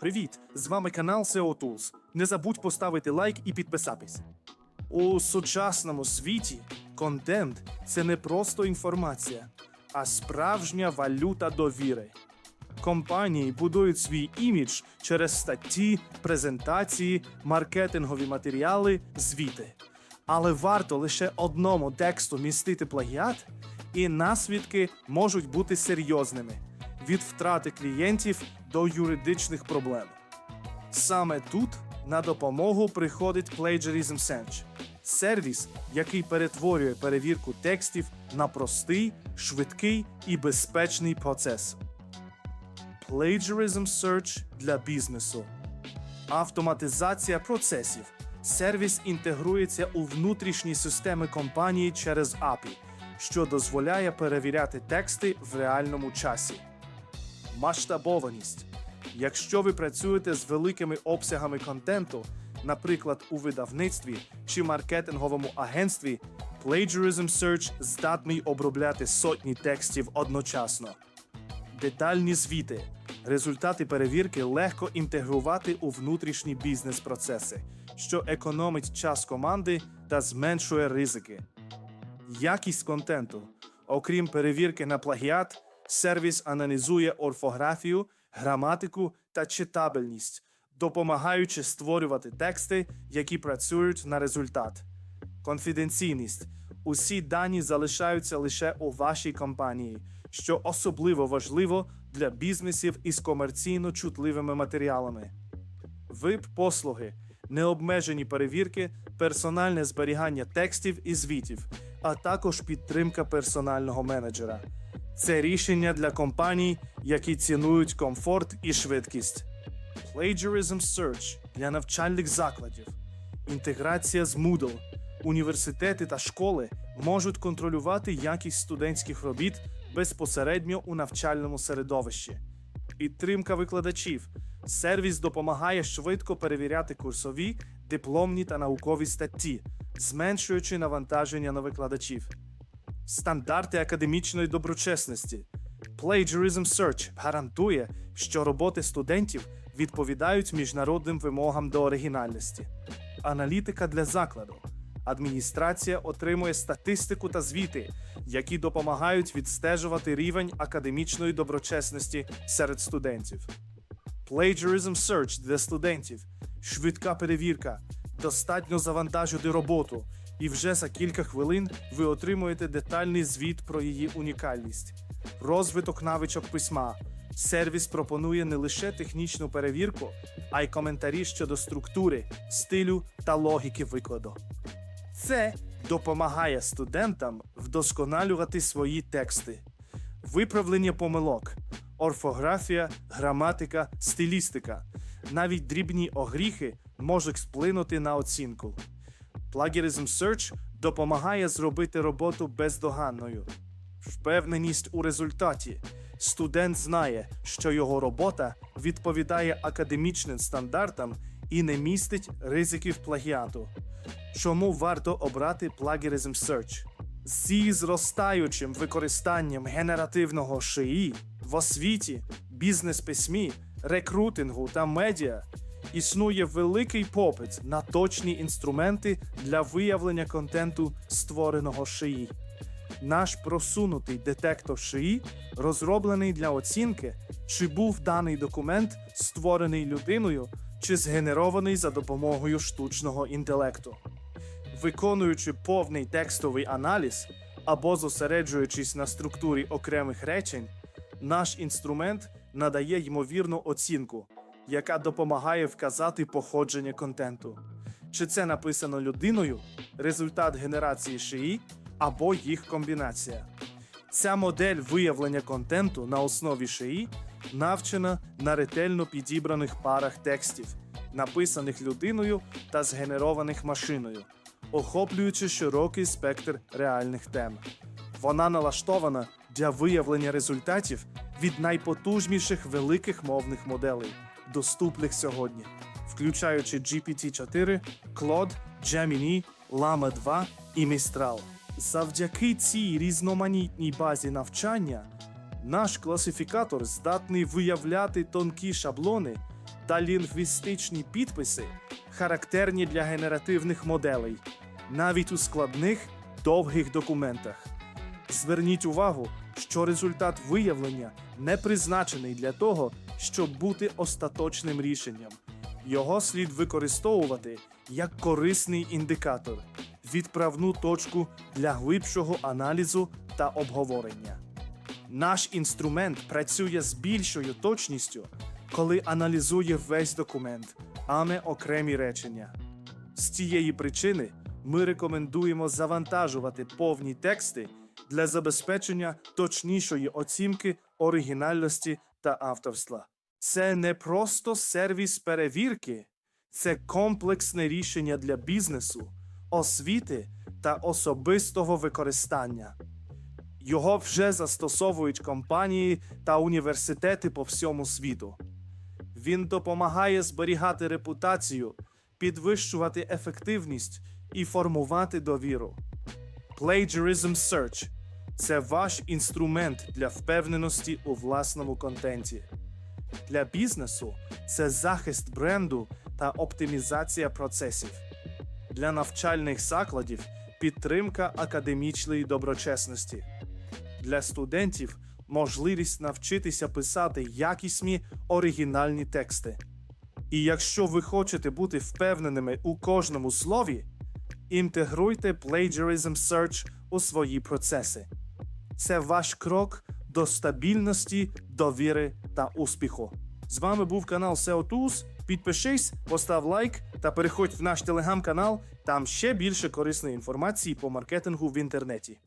Привіт! З вами канал SEO Tools. Не забудь поставити лайк і підписатись. У сучасному світі контент це не просто інформація, а справжня валюта довіри. Компанії будують свій імідж через статті, презентації, маркетингові матеріали, звіти. Але варто лише одному тексту містити плагіат, і наслідки можуть бути серйозними від втрати клієнтів до юридичних проблем. Саме тут на допомогу приходить Plagiarism Sense – сервіс, який перетворює перевірку текстів на простий, швидкий і безпечний процес. Plagiarism Search для бізнесу. Автоматизація процесів. Сервіс інтегрується у внутрішні системи компанії через API, що дозволяє перевіряти тексти в реальному часі. Масштабованість. Якщо ви працюєте з великими обсягами контенту, наприклад, у видавництві чи маркетинговому агентстві, Plagiarism Search здатний обробляти сотні текстів одночасно. Детальні звіти. Результати перевірки легко інтегрувати у внутрішні бізнес-процеси, що економить час команди та зменшує ризики. Якість контенту. Окрім перевірки на плагіат, сервіс аналізує орфографію, граматику та читабельність, допомагаючи створювати тексти, які працюють на результат. Конфіденційність. Усі дані залишаються лише у вашій компанії, що особливо важливо для бізнесів із комерційно чутливими матеріалами. ВИП послуги, необмежені перевірки, персональне зберігання текстів і звітів, а також підтримка персонального менеджера. Це рішення для компаній, які цінують комфорт і швидкість. Plagiarism Search для навчальних закладів. Інтеграція з Moodle. Університети та школи можуть контролювати якість студентських робіт безпосередньо у навчальному середовищі. Підтримка викладачів. Сервіс допомагає швидко перевіряти курсові, дипломні та наукові статті, зменшуючи навантаження на викладачів. Стандарти академічної доброчесності. Plagiarism Search гарантує, що роботи студентів відповідають міжнародним вимогам до оригінальності. Аналітика для закладу. Адміністрація отримує статистику та звіти, які допомагають відстежувати рівень академічної доброчесності серед студентів. Plagiarism Search для студентів, швидка перевірка, достатньо завантажити роботу, і вже за кілька хвилин ви отримуєте детальний звіт про її унікальність. Розвиток навичок письма. Сервіс пропонує не лише технічну перевірку, а й коментарі щодо структури, стилю та логіки викладу. Це допомагає студентам вдосконалювати свої тексти, виправлення помилок, орфографія, граматика, стилістика. Навіть дрібні огріхи можуть вплинути на оцінку. Plagiarism Search допомагає зробити роботу бездоганною. Впевненість у результаті. Студент знає, що його робота відповідає академічним стандартам і не містить ризиків плагіату. Чому варто обрати Plagiarism Search? Зі зростаючим використанням генеративного ШИІ в освіті, бізнес-письмі, рекрутингу та медіа існує великий попит на точні інструменти для виявлення контенту, створеного ШИІ. Наш просунутий детектор ШИІ розроблений для оцінки, чи був даний документ створений людиною, чи згенерований за допомогою штучного інтелекту. Виконуючи повний текстовий аналіз або зосереджуючись на структурі окремих речень, наш інструмент надає ймовірну оцінку, яка допомагає вказати походження контенту. Чи це написано людиною, результат генерації шиї або їх комбінація. Ця модель виявлення контенту на основі шиї навчена на ретельно підібраних парах текстів, написаних людиною та згенерованих машиною, охоплюючи широкий спектр реальних тем. Вона налаштована для виявлення результатів від найпотужніших великих мовних моделей, доступних сьогодні, включаючи GPT-4, Claude, Gemini, Llama 2 і Mistral. Завдяки цій різноманітній базі навчання наш класифікатор здатний виявляти тонкі шаблони та лінгвістичні підписи характерні для генеративних моделей, навіть у складних довгих документах. Зверніть увагу, що результат виявлення не призначений для того, щоб бути остаточним рішенням. Його слід використовувати як корисний індикатор, відправну точку для глибшого аналізу та обговорення. Наш інструмент працює з більшою точністю, коли аналізує весь документ, а не окремі речення. З цієї причини ми рекомендуємо завантажувати повні тексти для забезпечення точнішої оцінки оригінальності та авторства. Це не просто сервіс перевірки, це комплексне рішення для бізнесу, освіти та особистого використання. Його вже застосовують компанії та університети по всьому світу. Він допомагає зберігати репутацію, підвищувати ефективність і формувати довіру. Plagiarism Search це ваш інструмент для впевненості у власному контенті. Для бізнесу це захист бренду та оптимізація процесів. Для навчальних закладів підтримка академічної доброчесності. Для студентів можливість навчитися писати якісні оригінальні тексти. І якщо ви хочете бути впевненими у кожному слові, інтегруйте Plagiarism Search у свої процеси. Це ваш крок до стабільності, довіри та успіху. З вами був канал SEO Tools. Підпишись, постав лайк та переходь в наш телеграм-канал. Там ще більше корисної інформації по маркетингу в інтернеті.